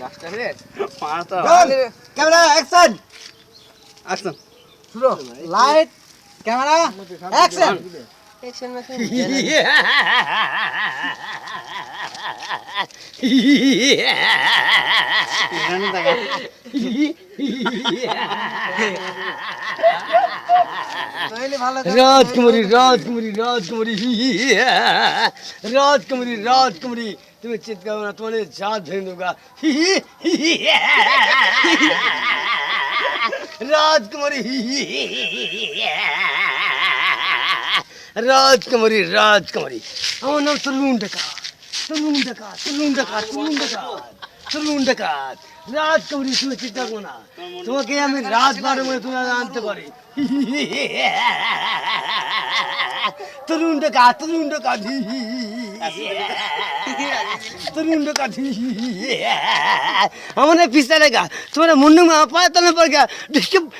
লাস্টটা ফিরে মারতো ক্যামেরা অ্যাকশন আসুন শুরু লাইট ক্যামেরা অ্যাকশন অ্যাকশন ভালো রাজকুমারী রাজকুমারী রাজকুমারী রাজকুমারী রাজকুমারী তুমি চিৎকার না তোমার জাত ভেঙে দেবো রাজকুমারী রাজকুমারী রাজকুমারী আমার নাম তরুণ ডাকাত তরুণ ডাকাত তরুণ ডাকাত তরুণ ডাকাত তরুণ ডাকাত রাজকুমারী তুমি চিন্তা করো না তোমাকে আমি রাজবারের মধ্যে তুমি আনতে পারি তরুণ ডাকাত তরুণ ডাকাত तुरंत का हमने पीसा लगा तुम्हारे मुंडू में पाया तलने पड़ गया डिस्टर्ब